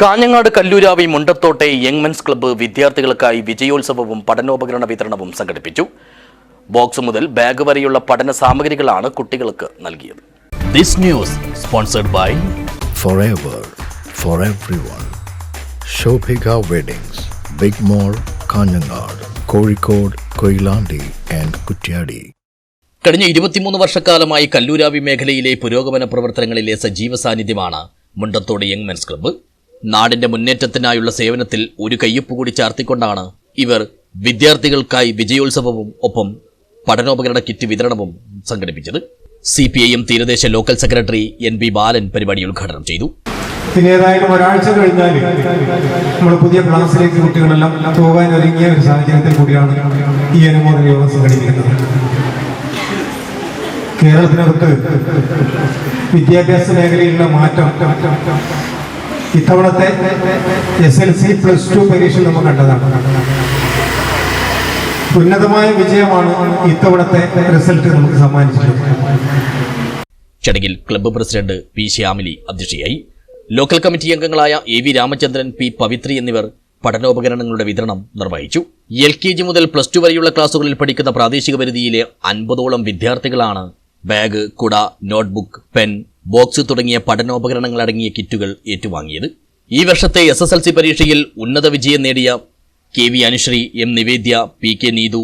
കാഞ്ഞങ്ങാട് കല്ലൂരാവി മുണ്ടത്തോട്ടെ young men's club വിദ്യാർത്ഥികൾക്കായി വിജയോത്സവവും പഠനോപകരണ വിതരണവും സംഘടിപ്പിച്ചു. ബോക്സ് മുതൽ ബാഗ് വരെയുള്ള പഠന സാമഗ്രികളാണ് കുട്ടികൾക്ക് നൽകിയത്. This news sponsored by forever for everyone. Shobhika Weddings, Big Mall, Kanhangad Kozhikode, Koilandi and Kuttiadi കഴിഞ്ഞ ഇരുപത്തിമൂന്ന് വർഷക്കാലമായി കല്ലൂരാവി മേഖലയിലെ പുരോഗമന പ്രവർത്തനങ്ങളിലെ സജീവ സാന്നിധ്യമാണ് മുണ്ടത്തോട് യങ് മെൻസ് ക്ലബ്ബ്. നാടിന്റെ മുന്നേറ്റത്തിനായുള്ള സേവനത്തിൽ ഒരു കയ്യൊപ്പ് കൂടി ചാർത്തിക്കൊണ്ടാണ് ഇവർ വിദ്യാർത്ഥികൾക്കായി വിജയോത്സവവും ഒപ്പം പഠനോപകരണ കിറ്റ് വിതരണവും സംഘടിപ്പിച്ചത്. സി പി ഐ എം തീരദേശ local secretary N P Balan പരിപാടി ഉദ്ഘാടനം ചെയ്തു. പിന്നെ ഏതായാലും ഒരാഴ്ച കഴിഞ്ഞാൽ നമ്മൾ പുതിയ ക്ലാസ്സിലേക്ക് കുട്ടികളെല്ലാം പോകാൻ ഒരുങ്ങിയ ഒരു സാഹചര്യത്തിൽ കൂടിയാണ് ഈ അനുമോദന യോഗം സംഘടിപ്പിക്കുന്നത്. കേരളത്തിനകത്ത് വിദ്യാഭ്യാസ മേഖലയിലുള്ള മാറ്റം ഇത്തവണത്തെ S L C plus two പരീക്ഷ നമ്മൾ കണ്ടതാണ്. ഉന്നതമായ വിജയമാണ് ഇത്തവണത്തെ റിസൾട്ട് നമുക്ക് സമ്മാനിച്ചിട്ടുള്ളത്. ചടങ്ങിൽ ക്ലബ്ബ് പ്രസിഡന്റ് പി ശ്യാമിലി അധ്യക്ഷയായി. ലോക്കൽ കമ്മിറ്റി അംഗങ്ങളായ A V Ramachandran P Pavithri എന്നിവർ പഠനോപകരണങ്ങളുടെ വിതരണം നിർവഹിച്ചു. എൽ കെ ജി മുതൽ പ്ലസ് ടു വരെയുള്ള ക്ലാസുകളിൽ പഠിക്കുന്ന പ്രാദേശിക പരിധിയിലെ അൻപതോളം വിദ്യാർത്ഥികളാണ് ബാഗ് കുട നോട്ട്ബുക്ക് പെൻ ബോക്സ് തുടങ്ങിയ പഠനോപകരണങ്ങൾ അടങ്ങിയ കിറ്റുകൾ ഏറ്റുവാങ്ങിയത്. ഈ വർഷത്തെ എസ് എസ് എൽ സി പരീക്ഷയിൽ ഉന്നത വിജയം നേടിയ K V Anusree M Nivedya P K Neethu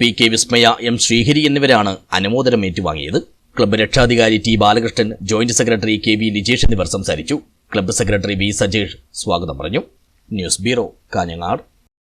P K Vismaya M Sreehari എന്നിവരാണ് അനുമോദനം ഏറ്റുവാങ്ങിയത്. ക്ലബ്ബ് രക്ഷാധികാരി T Balakrishnan joint secretary K V Lijesh എന്നിവർ സംസാരിച്ചു. ക്ലബ്ബ് സെക്രട്ടറി വി സജേഷ് സ്വാഗതം പറഞ്ഞു. News bureau Kanhangad.